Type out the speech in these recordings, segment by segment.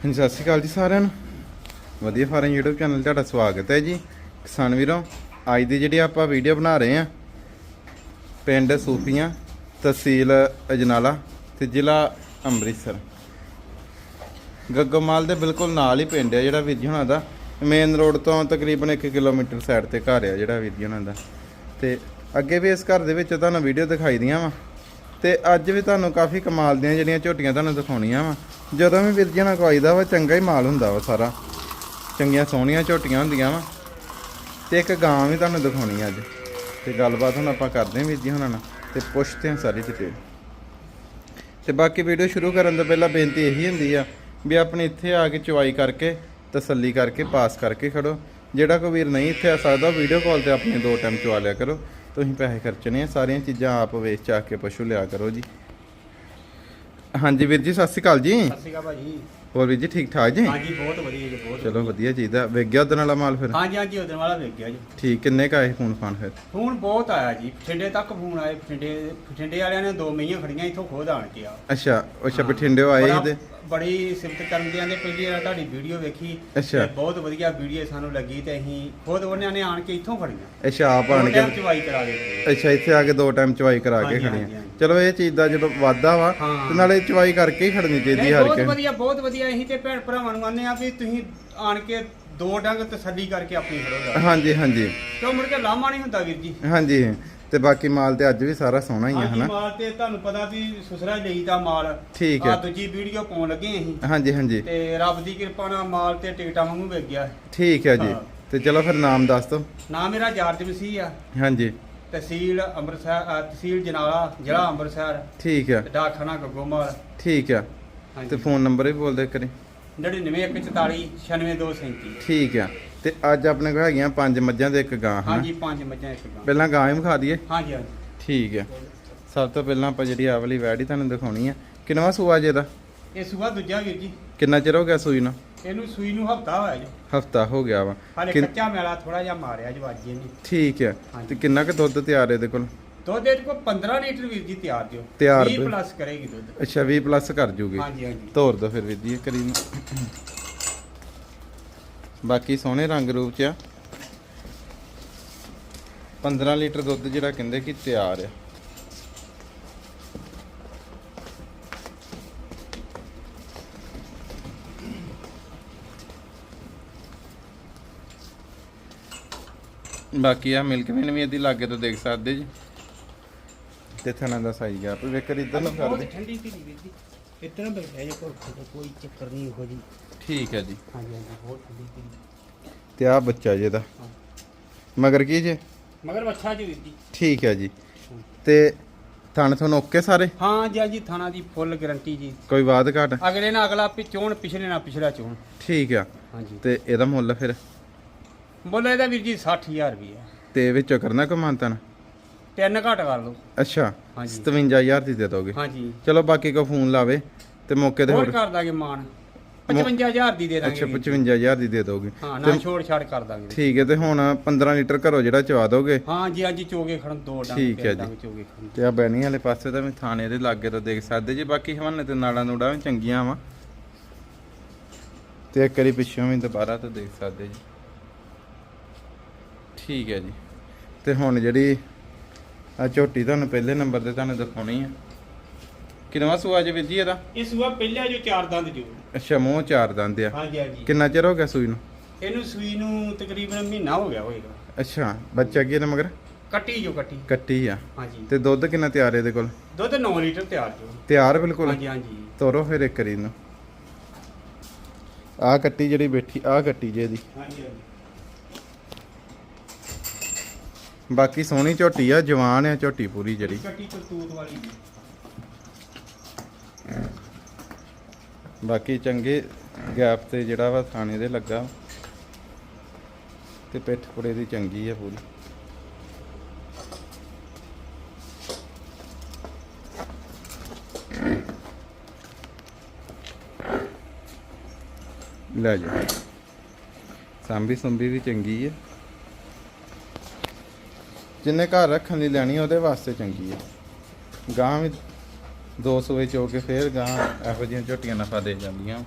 ਹਾਂਜੀ, ਸਤਿ ਸ਼੍ਰੀ ਅਕਾਲ ਜੀ ਸਾਰਿਆਂ ਨੂੰ। ਵਧੀਆ ਫਾਰਮ YouTube ਚੈਨਲ ਤੁਹਾਡਾ ਸਵਾਗਤ ਹੈ ਜੀ। ਕਿਸਾਨ ਵੀਰੋ, ਅੱਜ ਦੀ ਜਿਹੜੀ ਆਪਾਂ ਵੀਡੀਓ ਬਣਾ ਰਹੇ ਆ ਪਿੰਡ ਸੂਫੀਆਂ, ਤਹਿਸੀਲ ਅਜਨਾਲਾ ਤੇ ਜ਼ਿਲ੍ਹਾ ਅੰਮ੍ਰਿਤਸਰ। ਗੱਗੋਮਾਲ ਦੇ ਬਿਲਕੁਲ ਨਾਲ ਹੀ ਪਿੰਡ ਹੈ ਜਿਹੜਾ ਵੀਰ ਜੀ ਹੁਣਾਂ ਦਾ। ਮੇਨ ਰੋਡ ਤੋਂ ਤਕਰੀਬਨ 1 ਕਿਲੋਮੀਟਰ ਸਾਈਡ ਤੇ ਘਰ ਆ ਜਿਹੜਾ ਵੀਰ ਜੀ ਹੁਣਾਂ ਦਾ। ਤੇ ਅੱਗੇ ਵੀ ਇਸ ਘਰ ਦੇ ਵਿੱਚ ਤੁਹਾਨੂੰ ਵੀਡੀਓ ਦਿਖਾਈ ਦੀਆਂ ਵਾ। ਤੇ ਅੱਜ ਵੀ ਤੁਹਾਨੂੰ ਕਾਫੀ ਕਮਾਲ ਦੀਆਂ ਜਿਹੜੀਆਂ ਝੋਟੀਆਂ ਤੁਹਾਨੂੰ ਦਿਖਾਉਣੀਆਂ ਵਾ। ਜਦੋਂ ਵੀ ਵੀਰ ਜੀ ਨਾਲ ਕੋਈਦਾ ਵਾ, ਚੰਗਾ ਹੀ ਮਾਲ ਹੁੰਦਾ ਵਾ ਸਾਰਾ। ਚੰਗੀਆਂ ਸੋਹਣੀਆਂ ਝੋਟੀਆਂ ਹੁੰਦੀਆਂ ਵਾ। ਤੇ ਇੱਕ ਗਾਂ ਵੀ ਤੁਹਾਨੂੰ ਦਿਖਾਉਣੀ ਅੱਜ। ਤੇ ਗੱਲਬਾਤ ਹੁਣ ਆਪਾਂ ਕਰਦੇ ਹਾਂ ਵੀਰ ਜੀ ਹੁਣਾਂ ਨਾਲ ਤੇ ਪੁੱਛਦੇ ਹਾਂ ਸਾਰੀ ਡਿਟੇਲ ਤੇ ਬਾਕੀ ਵੀਡੀਓ ਸ਼ੁਰੂ ਕਰਨ ਤੋਂ ਪਹਿਲਾਂ ਬੇਨਤੀ ਇਹੀ ਹੁੰਦੀ ਆ ਵੀ ਆਪਣੇ ਇੱਥੇ ਆ ਕੇ ਚੁਆਈ ਕਰਕੇ, ਤਸੱਲੀ ਕਰਕੇ, ਪਾਸ ਕਰਕੇ ਖੜੋ। ਜਿਹੜਾ ਕੋਈ ਵੀਰ ਨਹੀਂ ਇੱਥੇ ਆ ਸਕਦਾ ਵੀਡੀਓ ਕਾਲ ਤੇ ਆਪਣੇ ਦੋ ਟਾਈਮ ਚੁਆ ਲਿਆ ਕਰੋ। ਤੁਸੀਂ ਪੈਸੇ ਖਰਚਣੇ ਆ ਸਾਰੀਆਂ ਚੀਜ਼ਾਂ ਆਪ ਵੇਚ ਚਾ ਕੇ ਪਸ਼ੂ ਲਿਆ ਕਰੋ ਜੀ। ਹਾਂਜੀ ਵੀਰ ਜੀ ਸਤਿ ਸ਼੍ਰੀ ਅਕਾਲ ਜੀ। ਸਤਿ ਸ਼੍ਰੀ ਅਕਾਲ ਭਾਜੀ। ਹੋਰ ਵੀਰ ਜੀ ਠੀਕ ਠਾਕ ਜੀ? ਹਾਂਜੀ ਬਹੁਤ ਵਧੀਆ ਜੀ ਬਹੁਤ ਚਲੋ ਵਧੀਆ। ਚੀਜ਼ ਵੇਖ ਗਿਆ ਉਦਣ ਵਾਲਾ ਮਾਲ ਫਿਰ? ਹਾਂਜੀ ਹਾਂਜੀ ਉਹਦੇ ਵਾਲਾ ਵੇਖ ਗਿਆ ਜੀ। ਠੀਕ ਕਿੰਨੇ ਕਾਏ ਫੋਨ ਫਾਨ ਫਿਰ? ਫੋਨ ਬਹੁਤ ਆਇਆ ਜੀ। ਬਠਿੰਡੇ ਤੱਕ ਫੋਨ ਆਏ। ਬਠਿੰਡੇ ਬਠਿੰਡੇ ਵਾਲਿਆਂ ਨੇ ਦੋ ਮਈਆਂ ਖੜੀਆਂ ਇੱਥੋਂ ਖੁਦ ਆਣ ਕੇ ਆ। ਅੱਛਾ ਅੱਛਾ ਬਠਿੰਡਿਓ ਆਏ ਸੀ ਤੇ? ਬੜੀ ਸਿਫਤ ਕਰਨ ਦੇ ਆਂਦੇ ਪਹਿਲੀ ਵਾਰ ਤੁਹਾਡੀ ਵੀਡੀਓ ਵੇਖੀ ਅੱਛਾ। ਤੇ ਬਹੁਤ ਵਧੀਆ ਵੀਡੀਓ ਸਾਨੂੰ ਲੱਗੀ ਤੇ ਅਸੀਂ ਖੁਦ ਉਹਨਾਂ ਨੇ ਆਣ ਕੇ ਇੱਥੋਂ ਖੜੀਆਂ ਅੱਛਾ ਆਪ ਆਣ ਕੇ ਚਵਾਈ ਕਰਾ ਦਿੱਤੀ ਅੱਛਾ ਇੱਥੇ ਆ ਕੇ ਦੋ ਟਾਈਮ ਚਵਾਈ ਕਰਾ ਕੇ ਹਾਂਜੀ, ਖੜੀਆਂ। ਹਾਂਜੀ। ਚਲੋ ਇਹ ਚੀਜ਼ ਦਾ ਜਦੋਂ ਵਾਧਾ ਵਾ ਹਾਂ। ਤੇ ਨਾਲੇ ਚਵਾਈ ਕਰਕੇ ਹੀ ਖੜਨੀ ਚਾਹੀਦੀ ਹਰ ਬਹੁਤ ਕੇ ਵਧੀਆ ਬਹੁਤ ਵਧੀਆ ਅਸੀਂ ਤੇ ਭੈਣ ਭਰਾਵਾਂ ਨੂੰ ਆਨੇ ਆ ਵੀ ਤੁਸੀਂ ਆਣ ਕੇ ਦੋ ਡੰਗ ਤਸੱਲੀ ਕਰਕੇ ਆਪਣੀ ਖੜੋਗਾ ਹਾਂਜੀ ਹਾਂਜੀ। ਕਿਉਂ ਮੁੜ ਕੇ ਲਾਮਾ ਨਹੀਂ ਹੁੰਦਾ ਵੀਰ ਜੀ? ਹਾਂਜੀ। ਤੇ ਬਾਕੀ ਮਾਲ ਤੇ ਅੱਜ ਵੀ ਸਾਰਾ ਸੋਹਣਾ ਹੀ ਆ ਹਾਂਜੀ ਹਨਾ? ਮਾਲ ਤੇ ਤੁਹਾਨੂੰ ਪਤਾ ਵੀ ਸੁਸਰਾ ਲਈਦਾ ਮਾਲ। ਠੀਕ ਹੈ। ਆਹ ਦੂਜੀ ਵੀਡੀਓ ਪਾਉਣ ਲੱਗੇ ਅਸੀਂ। ਹਾਂਜੀ ਹਾਂਜੀ। ਤੇ ਰੱਬ ਦੀ ਕਿਰਪਾ ਨਾਲ ਮਾਲ ਤੇ ਟਿਕਟਾਂ ਵਾਂਗੂ ਵਿਕ ਗਿਆ। ਠੀਕ ਹੈ ਜੀ। ਹਾਂ। ਤੇ ਚਲੋ ਫਿਰ ਨਾਮ ਦੱਸ ਦਿਓ। ਨਾਮ ਮੇਰਾ ਜਾਰਜ ਮਸੀਹ ਆ। ਹਾਂਜੀ। ਤਹਿਸੀਲ ਅੰਮ੍ਰਿਤਸਰ ਤਹਿਸੀਲ ਜਨਾਲਾ ਜ਼ਿਲ੍ਹਾ ਅੰਮ੍ਰਿਤਸਰ। ਠੀਕ ਹੈ। ਤੇ ਡਾਕਖਾਨਾ ਗੱਗੋਮਾਲ ਠੀਕ ਹੈ। ਤੇ ਹਾਂਜੀ। ਫੋਨ ਨੰਬਰ ਵੀ ਬੋਲ ਦੇ ਕਰੀ 99144 96237 ਠੀਕ ਹੈ। ਤੇ ਅੱਜ ਆਪਣੇ ਕੋਲ ਹੈਗੀਆਂ ਪੰਜ ਮੱਝਾਂ ਤੇ ਇੱਕ ਗਾਂ ਹਨਾ? ਹਾਂਜੀ ਪੰਜ ਮੱਝਾਂ ਇੱਕ ਗਾਂ। ਪਹਿਲਾਂ ਗਾਂ ਹੀ ਵਿਖਾ ਦਈਏ? ਹਾਂਜੀ ਹਾਂਜੀ। ਠੀਕ ਹੈ। ਸਭ ਤੋਂ ਪਹਿਲਾਂ ਆਪਾਂ ਜਿਹੜੀ ਆਹ ਵਾਲੀ ਵੈੜੀ ਤੁਹਾਨੂੰ ਦਿਖਾਉਣੀ ਆ ਕਿੰਨਵਾ ਸੂਆ ਜੇ ਦਾ? ਇਹ ਸੂਆ ਦੂਜਾ ਵੀਰ ਜੀ। ਕਿੰਨਾ ਚਿਰ ਹੋ ਗਿਆ ਸੂਈ ਨੂੰ? ਇਹਨੂੰ ਸੂਈ ਨੂੰ ਹਫਤਾ ਹੋਇਆ ਜੀ। ਹਫਤਾ ਹੋ ਗਿਆ ਵਾ। ਹਾਲੇ ਕਿੰਨ- ਕੱਚਾ ਮੈਲਾ ਥੋੜਾ ਜਿਹਾ ਮਾਰਿਆ ਜਵਾਜੀ ਨੇ ਠੀਕ ਹੈ। ਹਾਂਜੀ। ਤੇ ਕਿੰਨਾ ਕੁ ਦੁੱਧ ਤਿਆਰ ਹੈ ਇਹਦੇ ਕੋਲ? ਦੁੱਧ ਇਹਦੇ ਕੋਲ 15 ਲੀਟਰ ਵੀਰ ਜੀ ਤਿਆਰ ਦਿਓ। ਤਿਆਰ 20 ਦਿਓ। ਪਲੱਸ ਕਰੇਗੀ ਦੁੱਧ। ਅੱਛਾ 20 ਪਲੱਸ ਕਰ ਜੂਗੀ। ਹਾਂਜੀ ਹਾਂਜੀ। ਤੋਰ ਦੋ ਫਿਰ ਵੀਰ ਜੀ ਕਰੀ ਨੂੰ ਬਾਕੀ ਸੋਹਣੇ ਰੰਗ ਰੂਪ ਚ ਆ। 15 ਲੀਟਰ ਦੁੱਧ ਜਿਹੜਾ ਕਹਿੰਦੇ ਕਿ ਤਿਆਰ ਆ। ਬਾਕੀ ਆ ਮਿਲਕ ਵੇਨ ਵੀ ਇਹਦੀ ਲਾਗੇ ਤੋਂ ਦੇਖ ਸਕਦੇ ਜੀ। ਤੇ ਥਣਾ ਦਾ ਸਾਈਜ਼ ਆ। ਵੀ ਵੇਖਰ ਇਧਰ ਨੂੰ ਕਰ ਬਹੁਤ ਦੇ ਠੰਡੀ ਸੀ ਵੀਰ ਜੀ। ਇਤਨਾ ਬੈਠਾ ਜੇ ਕੋਈ ਚੱਕਰ ਨਹੀਂ ਹੋ ਜੀ ਠੀਕ ਹੈ ਜੀ। ਹਾਂਜੀ ਹਾਂਜੀ ਬਹੁਤ ਠੰਡੀ ਸੀ ਤੇ ਆ ਬੱਚਾ ਜੇ ਦਾ ਮਗਰ ਕੀ ਜੇ? ਮਗਰ ਬੱਚਾ ਜੀ ਵੀਰ ਜੀ। ਠੀਕ ਹੈ ਜੀ। ਤੇ ਥਣ ਤੁਹਾਨੂੰ ਓਕੇ ਸਾਰੇ? ਹਾਂ ਜੀ ਜੀ ਥਾਣਾ ਦੀ ਫੁੱਲ ਗਾਰੰਟੀ ਜੀ। ਕੋਈ ਬਾਤ ਘਾਟ? ਅਗਲੇ ਨਾਲ ਅਗਲਾ ਪਿ ਚੋਣ ਪਿਛਲੇ ਨਾਲ ਪਿਛਲਾ ਚੋਣ। ਠੀਕ ਆ। ਹਾਂਜੀ। ਤੇ ਇਹਦਾ ਮੁੱਲ ਫਿਰ? ਬੋਲੇ ਇਹਦਾ ਵੀਰ ਜੀ 60000 ਰੁਪਏ ਤੇ ਵਿੱਚੋਂ ਕਰਨਾ ਕੋਈ ਮਾਨਤਨ? ਤਿੰਨ ਘੱਟ ਕਰ ਲਓ। ਅੱਛਾ ਹਾਂਜੀ। 57000 ਦੀ ਦੇ ਦੋਗੇ। ਹਾਂਜੀ। ਚਲੋ ਬਾਕੀ ਕੋ ਫੋਨ ਲਾਵੇ ਤੇ ਮੌਕੇ ਤੇ ਹੋਰ ਹੋਰ ਕਰ ਦਾਂਗੇ ਮਾਨ 55000 ਦੀ ਦੇ ਦਾਂਗੇ ਅੱਛਾ ਵੀਰ ਜੀ। 55000 ਦੀ ਦੇ ਦੋਗੇ। ਹਾਂ ਨਾ ਛੋੜ ਛਾੜ ਕਰ ਦਾਂਗੇ ਠੀਕ ਹੈ ਤੇ ਹੁਣ 15 ਲੀਟਰ ਘਰੋਂ ਜਿਹੜਾ ਚਵਾ ਦੋਗੇ? ਹਾਂ ਜੀ ਹਾਂਜੀ ਚੋਗੇ ਖੜਨ ਦੋ ਡੰਗ ਠੀਕ ਹੈ ਜੀ। ਤੇ ਆ ਬੈਣੀ ਵਾਲੇ ਪਾਸੇ ਤਾਂ ਵੀ ਥਾਣੇ ਦੇ ਲਾਗੇ ਤੋਂ ਦੇਖ ਸਕਦੇ ਜੀ ਬਾਕੀ ਹਵਾਨੇ ਤੇ ਨਾੜਾਂ ਨੂੜਾਂ ਵੀ ਚੰਗੀਆਂ ਵਾ। ਤੇ ਇੱਕ ਵਾਰੀ ਪਿੱਛੋਂ ਵੀ ਦੁਬਾਰਾ ਤੋਂ ਦੇਖ ਸਕਦੇ ਜੀ। ਠੀਕ ਹੈ ਜੀ। ਤੇ ਹੁਣ ਜਿਹੜੀ ਆ ਝੋਟੀ ਤੁਹਾਨੂੰ ਪਹਿਲੇ ਨੰਬਰ ਤੇ ਤੁਹਾਨੂੰ ਦਿਖਾਉਣੀ ਆ। ਕਿੰਨਵਾ ਸੂਆ ਜੀ ਵੀਰ ਜੀ ਇਹਦਾ? ਇਹ ਸੂਆ ਪਹਿਲਾ ਜੋ ਚਾਰ ਦੰਦ ਜੋ। ਅੱਛਾ ਮੂੰਹ ਚਾਰ ਦੰਦ ਆ। ਹਾਂਜੀ ਹਾਂਜੀ। ਕਿੰਨਾ ਚਿਰ ਹੋ ਗਿਆ ਸੂਈ ਨੂੰ? ਇਹਨੂੰ ਸੂਈ ਨੂੰ ਤਕਰੀਬਨ ਮਹੀਨਾ ਹੋ ਗਿਆ ਹੋਏਗਾ। ਅੱਛਾ ਬੱਚਾ ਕੀ ਇਹਦਾ ਮਗਰ? ਕੱਟੀ ਜੋ ਕੱਟੀ। ਕੱਟੀ ਆ। ਹਾਂਜੀ। ਤੇ ਦੁੱਧ ਕਿੰਨਾ ਤਿਆਰ ਹੈ ਇਹਦੇ ਕੋਲ? ਦੁੱਧ 9 ਲੀਟਰ ਤਿਆਰ ਜੋ। ਤਿਆਰ ਬਿਲਕੁਲ? ਹਾਂਜੀ ਹਾਂਜੀ। ਤੋਰੋ ਫਿਰ ਇੱਕ ਵਾਰੀ ਨੂੰ ਆ ਕੱਟੀ ਜਿਹੜੀ ਬੈਠੀ ਆ ਕੱਟੀ ਜੇ ਦੀ ਹਾਂਜੀ ਹਾਂਜੀ। ਬਾਕੀ ਸੋਹਣੀ ਝੋਟੀ ਆ ਜਵਾਨ ਆ ਝੋਟੀ ਪੂਰੀ ਜਿਹੜੀ। ਕੱਟੀ ਕਰਤੂਤ ਵਾਲੀ। ਜੀ। ਬਾਕੀ ਚੰਗੇ ਗੈਪ ਤੇ ਜਿਹੜਾ ਵਾ ਥਾਣੇ ਦੇ ਲੱਗਾ। ਤੇ ਪਿੱਠ ਪੁੜੇ ਦੀ ਚੰਗੀ ਆ ਪੂਰੀ। ਲੈ ਜਾ। ਸਾਂਭੀ ਸੰਭੀ ਵੀ ਚੰਗੀ ਹੈ ਜਿੰਨੇ ਘਰ ਰੱਖਣ ਲਈ ਲੈਣੀ ਉਹਦੇ ਵਾਸਤੇ ਚੰਗੀ ਹੈ ਗਾਂ ਵੀ 200 ਵਿੱਚ ਹੋ ਕੇ ਫੇਰ ਗਾਂ ਇਹੋ ਜਿਹੀਆਂ ਝੋਟੀਆਂ ਨਫਾ ਦੇ ਜਾਂਦੀਆਂ।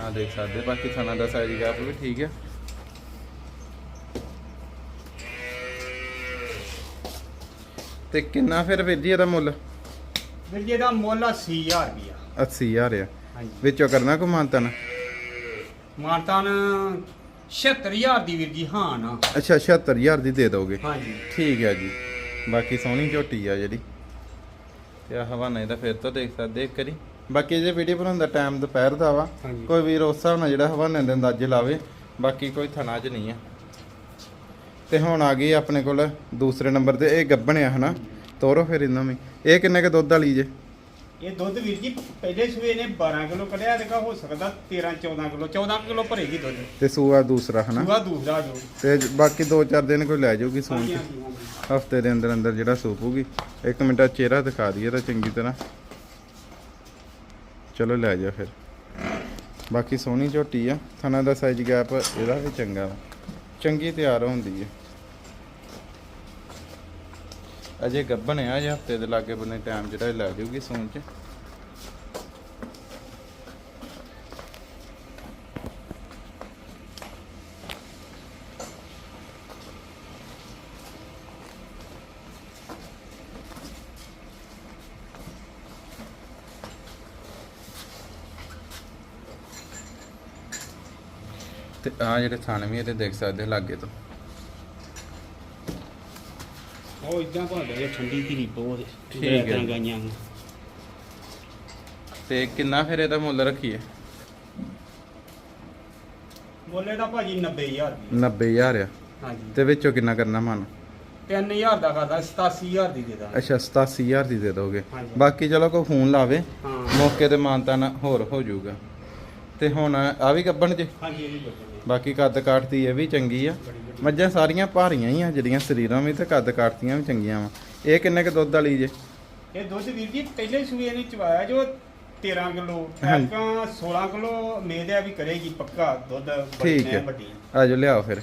ਆ ਦੇਖ ਸਕਦੇ ਬਾਕੀ ਥਣਾ ਦਾ ਸਾਈਜ਼ ਗੈਪ ਵੀ ਠੀਕ ਹੈ ਤੇ ਕਿੰਨਾ ਫਿਰ ਵੀਰ ਜੀ ਇਹਦਾ ਮੁੱਲ? ਵੀਰ ਜੀ ਇਹਦਾ ਮੁੱਲ 80000 ਰੁਪਿਆ 80000 ਆ। ਹਾਂਜੀ। ਵਿੱਚੋਂ ਕਰਨਾ ਕੋ ਮਾਨਤਨ? ਮਾਨਤਾਨ 76000 ਦੀ ਵੀਰ ਜੀ ਹਾਂ ਨਾ। ਅੱਛਾ 76000 ਦੀ ਦੇ ਦੋਗੇ। ਹਾਂਜੀ। ਠੀਕ ਹੈ ਜੀ। ਬਾਕੀ ਸੋਹਣੀ ਝੋਟੀ ਆ ਜਿਹੜੀ। ਤੇ ਆ ਹਵਾਨਾ ਇਹਦਾ ਫਿਰ ਤੋਂ ਦੇਖ ਸਕਦੇ ਇੱਕ ਵਾਰੀ। ਬਾਕੀ ਜੇ ਵੀਡੀਓ ਬਣਾਉਣ ਦਾ ਟਾਈਮ ਦੁਪਹਿਰ ਦਾ ਵਾ ਹਾਂਜੀ। ਕੋਈ ਵੀਰ ਉਸ ਹਿਸਾਬ ਨਾਲ ਜਿਹੜਾ ਹਵਾਨੇ ਦੇ ਅੰਦਾਜ਼ੇ ਲਾਵੇ ਬਾਕੀ ਕੋਈ ਥਣਾ 'ਚ ਨਹੀਂ ਆ। ਤੇ ਹੁਣ ਆ ਗਈ ਆਪਣੇ ਕੋਲ ਦੂਸਰੇ ਨੰਬਰ ਤੇ ਇਹ ਗੱਬਣ ਆ ਹਨਾ ਤੋਰੋ ਫਿਰ ਇਹਨਾਂ ਵੀ। ਇਹ ਕਿੰਨੇ ਕ ਦੁੱਧ ਵਾਲੀ ਜੇ? ਇਹ ਦੁੱਧ ਵੀਰ ਜੀ ਪਹਿਲੇ ਸੂਏ ਨੇ 12 ਕਿਲੋ ਕੱਢਿਆ ਤੇ ਹੋ ਸਕਦਾ 13 14 ਕਿਲੋ 14 ਕਿਲੋ ਭਰੇਗੀ ਦੁੱਧ। ਤੇ ਸੂਆ ਦੂਸਰਾ ਹਨਾ। ਦੂਆ ਦੂਸਰਾ ਜੋ। ਤੇ ਬਾਕੀ 2-4 ਦਿਨ ਕੋਈ ਲੈ ਜਾਊਗੀ ਸੂਣ ਹਾਂਜੀ ਚ ਹਾਂਜੀ ਹਾਂਜੀ। ਹਫ਼ਤੇ ਦੇ ਅੰਦਰ ਅੰਦਰ ਜਿਹੜਾ ਸੂਪੂਗੀ ਇੱਕ ਮਿੰਟ ਦਾ ਚਿਹਰਾ ਦਿਖਾ ਦਈਏ ਤਾਂ ਚੰਗੀ ਤਰ੍ਹਾਂ। ਚਲੋ ਲੈ ਜਾ ਫਿਰ। ਬਾਕੀ ਸੋਹਣੀ ਝੋਟੀ ਆ, ਥਣਾ ਦਾ ਸਾਈਜ਼ ਗੈਪ ਇਹਦਾ ਵੀ ਚੰਗਾ ਵਾ। ਚੰਗੀ ਤਿਆਰ ਹੁੰਦੀ ਹੈ ਅਜੇ ਗੱਭਣ ਆ ਜੇ ਹਫ਼ਤੇ ਦੇ ਲਾਗੇ ਬੰਦੇ ਟਾਈਮ ਜਿਹੜਾ ਇਹ ਲੈ ਜਾਊਗੀ ਸੂਣ ਚ। ਤੇ ਆ ਜਿਹੜੇ ਥਣ ਵੀ ਇਹਦੇ ਦੇਖ ਸਕਦੇ ਲਾਗੇ ਤੋਂ। ਉਹ ਇਦਾਂ ਭਾਂਦਾ ਠੰਡੀ ਧੀਰੀ ਬਹੁਤ ਠੀਕ ਹੈ। ਗਾਈਆਂ ਨੂੰ। ਤੇ ਕਿੰਨਾ ਫਿਰ ਇਹਦਾ ਮੁੱਲ ਰੱਖੀਏ? ਬੋਲੇ ਦਾ ਭਾਜੀ 90000 ਰੁਪਏ 90000 ਆ। ਹਾਂਜੀ। ਤੇ ਵਿੱਚੋਂ ਕਿੰਨਾ ਕਰਨਾ ਮਨ? 3000 ਦਾ ਕਰਦਾ 87000 ਦੀ ਦੇ ਅੱਛਾ 87000 ਦੀ ਦੇ ਦੋਗੇ। ਹਾਂਜੀ। ਬਾਕੀ ਚਲੋ ਕੋਈ ਫੋਨ ਲਾਵੇ ਹਾਂ। ਮੌਕੇ ਤੇ ਮਾਨਤਾਨ ਹੋਰ ਹੋ ਜਾਊਗਾ। ਤੇ ਹੁਣ ਆ ਵੀ ਗੱਬਣ ਜੇ? ਹਾਂਜੀ ਇਹ ਵੀ ਬੱਚੇ ਬਾਕੀ ਕੱਦ ਕਾਠਦੀ ਇਹ ਵੀ ਚੰਗੀ ਆ। ਮੱਝਾਂ ਸਾਰੀਆਂ ਭਾਰੀਆਂ ਹੀ ਆ ਜਿਹੜੀਆਂ ਸਰੀਰਾਂ ਵੀ ਤੇ ਕੱਦ ਕਾਠਦੀਆਂ ਵੀ ਚੰਗੀਆਂ ਵਾ। ਇਹ ਕਿੰਨੇ ਕ ਦੁੱਧ ਵਾਲੀ ਜੇ? ਇਹ ਦੁੱਧ ਵੀਰ ਜੀ ਪਹਿਲੇ ਸੂਏ ਨੇ ਚਵਾਇਆ ਜੋ 13 ਕਿਲੋ। ਐਤਕਾਂ 16 ਕਿਲੋ ਉਮੀਦ ਹੈ ਵੀ ਕਰੇਗੀ ਪੱਕਾ ਦੁੱਧ ਬੜੀ ਠੀਕ ਹੈ। ਵੱਡੀ। ਆ ਜਾਓ ਲਿਆਓ ਫਿਰ।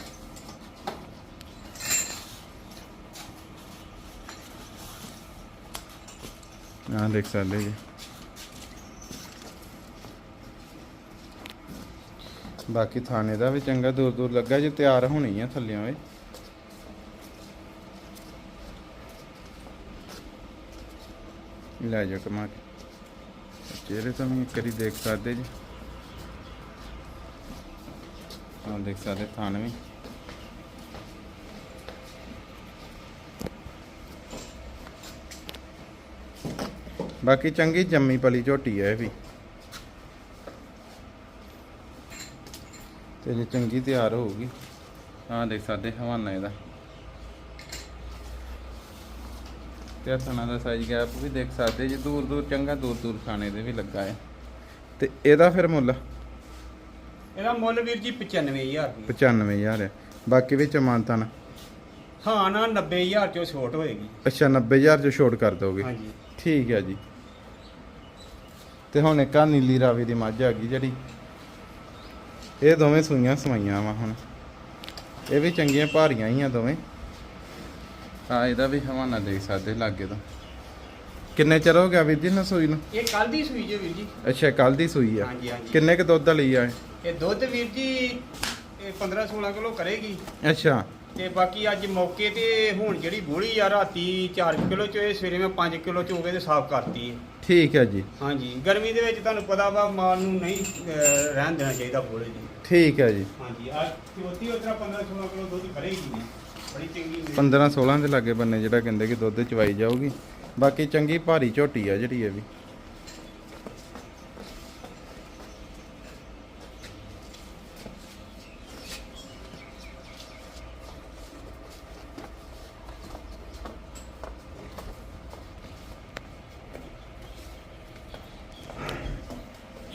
ਆ ਦੇਖ ਸਕਦੇ ਜੀ। ਬਾਕੀ ਥਾਣੇ ਦਾ ਵੀ ਚੰਗਾ, ਦੂਰ ਦੂਰ ਲੱਗਾ, ਜੀ ਤਿਆਰ ਹੋਣੀ ਆ ਥੱਲਿਆਂ ਇਹ ਲੈ ਜਾ ਕਮਾ ਕੇ। ਚਿਹਰੇ ਤੋਂ ਵੀ ਇੱਕ ਵਾਰੀ ਦੇਖ ਸਕਦੇ ਜੀ। ਹਾਂ ਦੇਖ ਸਕਦੇ ਥਾਣ ਵੀ। ਬਾਕੀ ਚੰਗੀ ਜੰਮੀ ਪਲੀ ਝੋਟੀ ਹੈ ਇਹ ਵੀ। ਤੇ ਜੇ ਚੰਗੀ ਤਿਆਰ ਹੋਊਗੀ। ਹਾਂ ਦੇਖ ਸਕਦੇ ਹਵਾਨਾ ਇਹਦਾ। ਤੇ ਆਹ ਥਣਾ ਦਾ ਸਾਈਜ਼ ਗੈਪ ਵੀ ਦੇਖ ਸਕਦੇ ਜੇ ਦੂਰ ਦੂਰ ਚੰਗਾ ਦੂਰ ਦੂਰ ਖਾਣੇ ਦੇ ਵੀ ਲੱਗਾ ਹੈ ਤੇ ਇਹਦਾ ਫਿਰ ਮੁੱਲ? ਇਹਦਾ ਮੁੱਲ ਵੀਰ ਜੀ 95000 ਰੁਪਏ। 95000 ਹੈ ਬਾਕੀ ਵਿੱਚ ਮਾਨਤਨ ਹਾਂ ਨਾ 90000 ਚੋਂ ਛੋਟ ਹੋਏਗੀ। ਅੱਛਾ 90000 ਚ ਛੋਟ ਕਰ ਦੋਗੇ? ਹਾਂਜੀ। ਠੀਕ ਹੈ ਜੀ। ਤੇ ਹੁਣ ਇੱਕ ਆ ਨੀਲੀ ਰਾਵੀ ਦੀ ਮੱਝ ਆ ਗਈ ਜਿਹੜੀ ਇਹ ਦੋਵੇਂ ਸੂਈਆਂ ਸਵਾਈਆਂ ਵਾ ਹੁਣ। ਇਹ ਵੀ ਚੰਗੀਆਂ ਭਾਰੀਆਂ ਹੀ ਆ ਦੋਵੇਂ। ਆ ਇਹਦਾ ਵੀ ਹਵਾਨਾ ਦੇਖ ਸਕਦੇ ਲਾਗੇ ਤੋਂ। ਕਿੰਨੇ ਚਿਰ ਹੋ ਗਿਆ ਵੀਰ ਜੀ ਨਾ ਸੂਈ ਨੂੰ? ਇਹ ਕੱਲ ਦੀ ਸੂਈ ਜੇ ਵੀਰ ਜੀ। ਅੱਛਾ ਕੱਲ ਦੀ ਸੂਈ ਆ। ਹਾਂਜੀ ਹਾਂਜੀ। ਕਿੰਨੇ ਕ ਦੁੱਧ ਲਈ ਆ ਇਹ? ਇਹ ਦੁੱਧ ਵੀਰ ਜੀ ਇਹ 15 16 ਕਿਲੋ ਕਰੇਗੀ। ਅੱਛਾ। ਤੇ ਬਾਕੀ ਅੱਜ ਮੌਕੇ ਤੇ ਹੁਣ ਜਿਹੜੀ ਬੋਲੀ ਆ ਰਾਤੀ 4 ਕਿਲੋ ਚ ਇਹ ਸਵੇਰੇ ਮੈਂ 5 ਕਿਲੋ ਚ ਹੋ ਗਏ ਤੇ ਸਾਫ਼ ਕਰਤੀ ਹੈ। ਠੀਕ ਹੈ ਜੀ। ਹਾਂਜੀ ਗਰਮੀ ਦੇ ਵਿੱਚ ਤੁਹਾਨੂੰ ਪਤਾ ਵਾ ਮਾਲ ਨੂੰ ਨਹੀਂ ਅਹ, ਰਹਿਣ ਦੇਣਾ ਚਾਹੀਦਾ ਬੋਲੇ ਜੀ ਠੀਕ ਹੈ ਜੀ। ਹਾਂਜੀ ਆ ਚੌਥੀ ਉਤਰਾ 15 16 ਕਿਲੋ ਦੁੱਧ ਕਰੇਗੀ ਬੜੀ ਚੰਗੀ ਨੇ 15 16 ਦੇ ਲਾਗੇ ਬੰਨੇ ਜਿਹੜਾ ਕਹਿੰਦੇ ਕਿ ਦੁੱਧ ਚਵਾਈ ਜਾਊਗੀ। ਬਾਕੀ ਚੰਗੀ ਭਾਰੀ ਝੋਟੀ ਆ ਜਿਹੜੀ ਇਹ ਵੀ।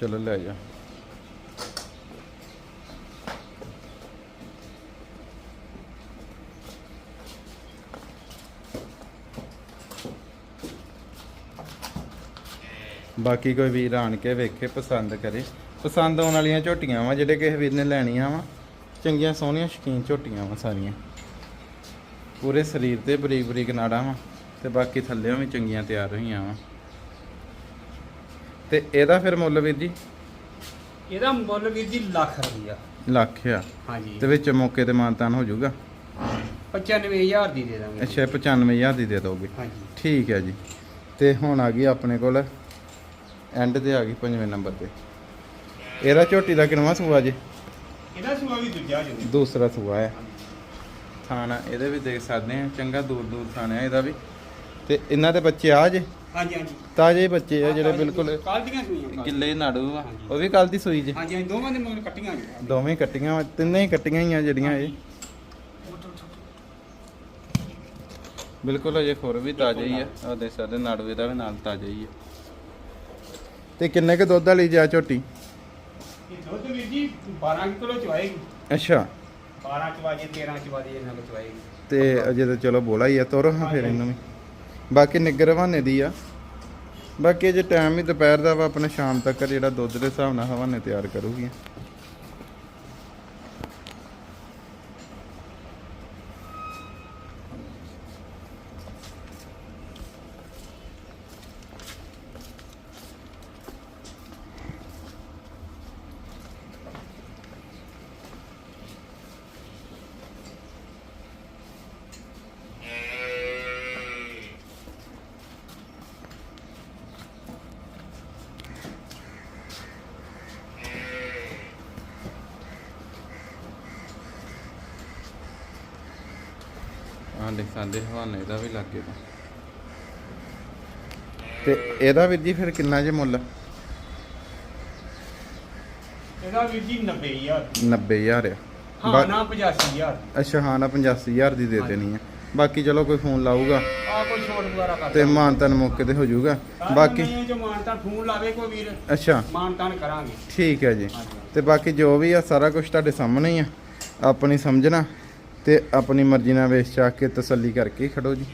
ਚਲੋ ਲੈ ਜਾ। ਬਾਕੀ ਕੋਈ ਵੀਰ ਆਣ ਕੇ ਵੇਖੇ, ਪਸੰਦ ਕਰੇ। ਪਸੰਦ ਆਉਣ ਵਾਲੀਆਂ ਝੋਟੀਆਂ ਵਾ, ਜਿਹੜੇ ਕਿਸੇ ਵੀਰ ਨੇ ਲੈਣੀਆਂ ਵਾ। ਚੰਗੀਆਂ ਸੋਹਣੀਆਂ ਸ਼ਕੀਨ ਝੋਟੀਆਂ ਵਾ ਸਾਰੀਆਂ। ਪੂਰੇ ਸਰੀਰ ਤੇ ਬਰੀਕ ਬਰੀਕ ਨਾੜਾਂ ਵਾ, ਤੇ ਬਾਕੀ ਥੱਲੇੋਂ ਵੀ ਚੰਗੀਆਂ ਤਿਆਰ ਹੋਈਆਂ ਵਾ। ਤੇ ਇਹਦਾ ਫਿਰ ਮੁੱਲ ਵੀਰ ਜੀ? ਇਹਦਾ ਮੁੱਲ ਵੀਰ ਜੀ ਲੱਖ ਰੁਪਈਆ। ਲੱਖ ਆ। ਹਾਂਜੀ। ਤੇ ਵਿੱਚ ਮੌਕੇ ਤੇ ਮਾਨਤਾਨ ਹੋ ਜਾਊਗਾ? 95000 ਦੀ ਦੇ ਦਾਂਗੇ। ਅੱਛਾ 95000 ਦੀ ਦੇ ਦੋਗੇ। ਹਾਂਜੀ। ਠੀਕ ਹੈ ਜੀ। ਤੇ ਹੁਣ ਆ ਗਈ ਆਪਣੇ ਕੋਲ ਐਂਡ ਤੇ ਆ ਗਈ ਪੰਜਵੇਂ ਨੰਬਰ ਤੇ। ਇਹਦਾ ਝੋਟੀ ਦਾ ਕਿੰਨਵਾਂ ਸੂਆ ਜੀ? ਇਹਦਾ ਸੁਆ ਵੀ ਦੂਜਾ ਜੋ। ਦੂਸਰਾ ਸੂਆ ਹੈ ਥਾਣਾ ਇਹਦੇ ਵੀ ਦੇਖ ਸਕਦੇ ਆ ਚੰਗਾ ਦੂਰ ਦੂਰ ਥਾਣਾ ਇਹਦਾ ਵੀ। ਤੇ ਇਹਨਾਂ ਦੇ ਬੱਚੇ ਆ ਜੇ? ਹਾਂਜੀ ਹਾਂਜੀ। ਤਾਜ਼ੇ ਬੱਚੇ ਆ ਜਿਹੜੇ ਬਿਲਕੁਲ। ਕੱਲ ਦੀਆਂ ਸੂਈਆਂ। ਗਿੱਲੇ ਨਾੜੂ ਆ। ਉਹ ਵੀ ਕੱਲ ਦੀ ਸੂਈ ਜੇ? ਹਾਂਜੀ ਹਾਂਜੀ ਦੋਵਾਂ ਦੇ ਮੁੱਲ ਕੱਟੀਆਂ ਜੀ। ਦੋਵੇਂ ਕੱਟੀਆਂ ਵਾਂ, ਤਿੰਨੇ ਹੀ ਕੱਟੀਆਂ ਹੀ ਆ ਜਿਹੜੀਆਂ ਇਹ। ਬਿਲਕੁਲ ਅਜੇ ਖੁਰ ਵੀ ਤਾਜ਼ਾ ਹੀ ਆ। ਆ ਦੇਖ ਸਕਦੇ ਨਾੜੂ ਇਹਦਾ ਵੀ ਨਾਲ ਤਾਜ਼ਾ ਹੀ ਆ। ਤੇ ਕਿੰਨੇ ਕ ਦੁੱਧ ਵਾਲੀ ਜਾ ਝੋਟੀ? ਇਹ ਦੁੱਧ ਵੀਰ ਜੀ 12 ਕਿਲੋ ਚਵਾਏਗੀ। ਅੱਛਾ। 12 ਚਵਾਜੇ 13 ਚਵਾਜੇ ਇਹਨਾਂ ਕੋ ਚਵਾਏਗੀ। ਤੇ ਅਜੇ ਤਾਂ ਚਲੋ ਬੋਲਾ ਹੀ ਆ ਤੁਰ ਹਾਂ ਫਿਰ ਇਹਨੂੰ ਵੀ। ਬਾਕੀ ਨਿੱਗਰ ਹਵਾਨੇ ਦੀ ਆ। ਬਾਕੀ ਜੇ ਟਾਈਮ ਹੀ ਦੁਪਹਿਰ ਦਾ ਵਾ, ਆਪਣੇ ਸ਼ਾਮ ਤੱਕ ਜਿਹੜਾ ਦੁੱਧ ਦੇ ਹਿਸਾਬ ਨਾਲ ਹਵਾਨੇ ਤਿਆਰ ਕਰੂਗੀ। ਦੇਖ ਸਕਦੇ ਹਵਾਨੇ ਦਾ ਵੀ ਲੱਗੇ ਤਾਂ ਤੇ ਇਹਦਾ ਵੀਰ ਜੀ ਫਿਰ ਕਿੰਨਾ ਜੇ ਮੁੱਲ? ਇਹਦਾ ਵੀਰ ਜੀ 90000 90000 ਆ। ਹਾਂ ਨਾ 85000 ਅੱਛਾ ਹਾਂ ਨਾ 85000 ਦੀ ਦੇ ਦੇਣੀ ਆ। ਬਾਕੀ ਚਲੋ ਕੋਈ ਫੋਨ ਲਾਊਗਾ। ਆ ਕੋਈ ਛੋਟ ਵਗੈਰਾ ਕਰ ਤੇ ਮਾਨਤਨ ਮੌਕੇ ਤੇ ਹੋ ਜਾਊਗਾ। ਬਾਕੀ ਜੋ ਮਾਨਤਾ ਫੋਨ ਲਾਵੇ ਕੋਈ ਵੀਰ ਅੱਛਾ। ਮਾਨਤਾਨ ਕਰਾਂਗੇ। ਠੀਕ ਹੈ ਜੀ। ਤੇ ਬਾਕੀ ਜੋ ਵੀ ਆ ਸਾਰਾ ਕੁਝ ਤੁਹਾਡੇ ਸਾਹਮਣੇ ਹੀ ਆ। ਆਪਣੀ ਸਮਝਣਾ ਤੇ ਆਪਣੀ ਮਰਜ਼ੀ ਨਾਲ ਵੇਚ ਚਾ ਕੇ ਤਸੱਲੀ ਕਰਕੇ ਹੀ ਖੜੋ ਜੀ।